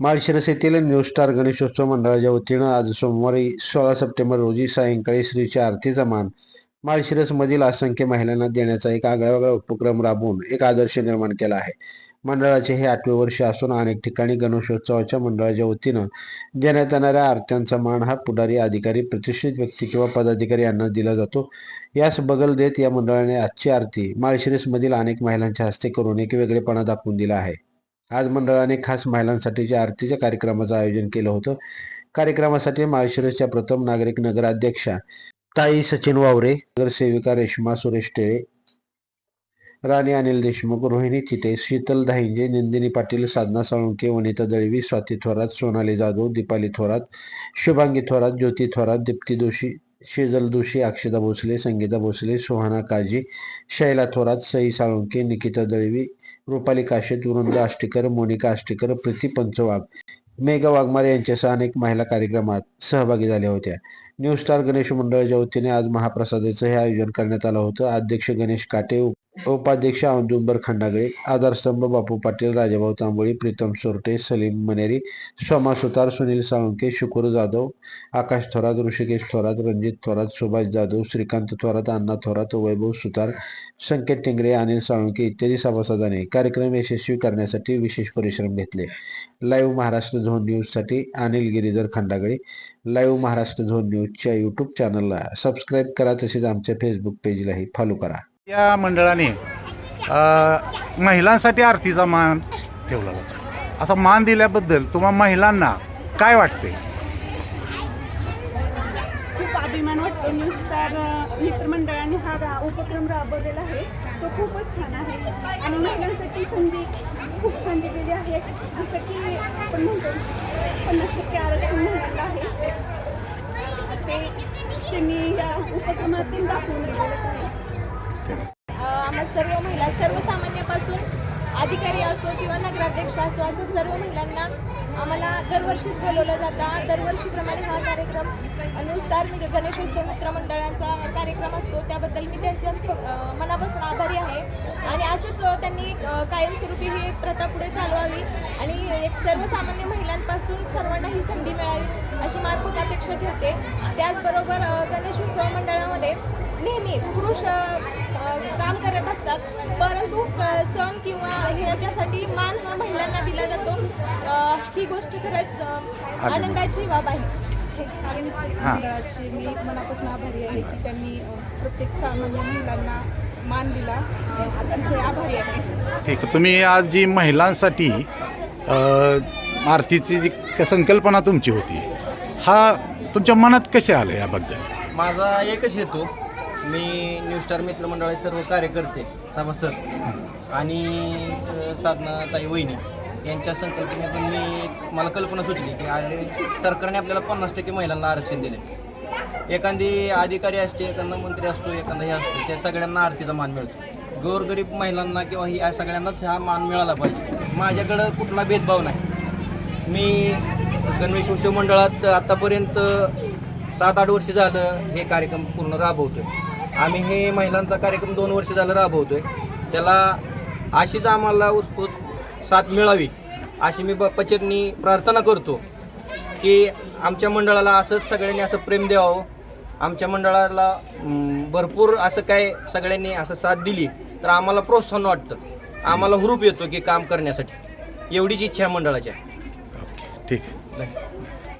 माळशिरस येथील new star Ganeshotsav मंडळाच्या वतीनं आज सोमवारी सोळा सप्टेंबर रोजी सायंकाळी श्रीच्या आरतीचा मान माळशिरसमधील असंख्य महिलांना देण्याचा एक आगळावेगळा उपक्रम राबवून एक आदर्श निर्माण केला आहे. मंडळाचे हे आठवे वर्ष असून अनेक ठिकाणी गणेशोत्सवाच्या मंडळाच्या वतीनं देण्यात येणाऱ्या आरत्यांचा मान हा पुढारी अधिकारी प्रतिष्ठित व्यक्ती किंवा पदाधिकारी यांना दिला जातो. यास बगल देत या मंडळाने आजची आरती माळशिरसमधील अनेक महिलांच्या हस्ते करून एक वेगळेपणा दाखवून दिला आहे. आज मंडळाने खास महिलांसाठीच्या आरतीच्या कार्यक्रमाचं आयोजन केलं होतं कार्यक्रमासाठी माळशिरसच्या प्रथम नागरिक नगराध्यक्षा ताई सचिन वावरे नगरसेविका रेश्मा सुरेश टेळे राणी अनिल देशमुख रोहिणी चिते शीतल दाहिंजे नंदिनी पाटील साधना साळुंके वनिता दळवी स्वाती थोरात सोनाली जाधव दीपाली थोरात शुभांगी थोरात ज्योती थोरात दीप्ती दोषी शेजल दोषी अक्षदा भोसले संगीता भोसले सोहाना काजी शैला थोरात सई साळुंके निकिता दळवी रुपाली काशेत वृंदा आष्टीकर मोनिका आष्टीकर प्रीती पंचवाग मेघा वाघमारे यांच्यासह अनेक महिला कार्यक्रमात सहभागी झाल्या होत्या. न्यू स्टार गणेश मंडळाच्या वतीने आज महाप्रसादाचं हे आयोजन करण्यात आलं होतं अध्यक्ष गणेश काटे उपाध्यक्ष औदुंबर खंडागळे आधारस्तंभ बापू पाटील राजाभाऊ तांबोळी प्रीतम सोरटे सलीम मनेरी सोमा सुतार सुनील साळुंके शुकुर जाधव आकाश थोरात ऋषिकेश थोरात रणजित थोरात सुभाष जाधव श्रीकांत थोरात अण्णा थोरात वैभव सुतार संकेत टेंगरे अनिल साळुंके इत्यादी सभासदांनी कार्यक्रम यशस्वी करण्यासाठी विशेष परिश्रम घेतले. लाईव्ह महाराष्ट्र झोन न्यूजसाठी अनिल गिरीधर खंडागळे लाईव्ह महाराष्ट्र झोन न्यूजच्या यूट्यूब चॅनलला सबस्क्राईब करा तसेच आमच्या फेसबुक पेजलाही फॉलो करा. त्या मंडळाने महिलांसाठी आरतीचा मान ठेवला होता. असा मान दिल्याबद्दल तुम्हा महिलांना काय वाटते? खूप अभिमान वाटतो. न्यू स्टार मित्रमंडळाने हा उपक्रम राबवलेला आहे. तो खूपच छान आहे. आणि महिलांसाठी संधी खूप छान दिलेली आहे. जसं की आपण म्हणतो पन्नास टक्के आरक्षण मिळालेलं आहे. ते त्यांनी या उपक्रमातून दाखवून दिलेलं आहे. आम्हा सर्व महिला सर्वसामान्यापासून अधिकारी असो किंवा नगराध्यक्ष असो असं सर्व महिलांना आम्हाला दरवर्षीच बोलवलं जातं. दरवर्षीप्रमाणे हा कार्यक्रम नुसतार मी म्हणजे गणेशोत्सव मित्र मंडळाचा कार्यक्रम असतो. त्याबद्दल मी त्यांचं मनापासून आभारी आहे. आणि असंच त्यांनी कायमस्वरूपी ही प्रथा पुढे चालवावी आणि एक सर्वसामान्य महिलांपासून सर्वांना ही संधी मिळावी अशी मार्फत अपेक्षा ठेवते. त्याचबरोबर गणेशोत्सव मंडळामध्ये नेहमी पुरुष काम करत असतात. परंतु क- सण किंवा ह्याच्यासाठी मान हा महिलांना दिला जातो. ही गोष्ट खरंच आनंदाची बाब आहे. मंडळाची मी मनापासून आभारी आहे की त्यांनी प्रत्येक सामान्य महिलांना मान दिला. त्यांचे आभारी आहे. ठीक आहे. तुम्ही आज जी महिलांसाठी आरतीची जी क- संकल्पना तुमची होती हा तुमच्या मनात कसे आलं याबद्दल? माझा एकच हेतू मी न्यू स्टार मित्र मंडळाचे सर्व कार्यकर्ते सभासद आणि साधना ताई वहिनी यांच्या संकल्पनेतून मी मला कल्पना सुचली की आज सरकारने आपल्याला पन्नास टक्के महिलांना आरक्षण दिले एखादी अधिकारी असते एखादा मंत्री असतो एखादा हे असतो त्या सगळ्यांना आरतीचा मान मिळतो. गोरगरीब महिलांना किंवा ही या सगळ्यांनाच हा मान मिळाला पाहिजे. माझ्याकडं कुठला भेदभाव नाही. मी गणवेश उत्सव मंडळात आत्तापर्यंत सात आठ वर्ष झालं हे कार्यक्रम पूर्ण राबवतोय. आम्ही हे महिलांचा कार्यक्रम दोन वर्ष झालं राबवतोय. त्याला अशीच आम्हाला उत्स्फूर्त साथ मिळावी अशी मी बप्पाचरणी प्रार्थना करतो की आमच्या मंडळाला असंच सगळ्यांनी असं प्रेम द्यावं. आमच्या मंडळाला भरपूर असं काय सगळ्यांनी असं साथ दिली तर आम्हाला प्रोत्साहन वाटतं. आम्हाला हुरूप येतो की काम करण्यासाठी. एवढीच इच्छा आहे मंडळाची आहे ठीक आहे. धन्यवाद.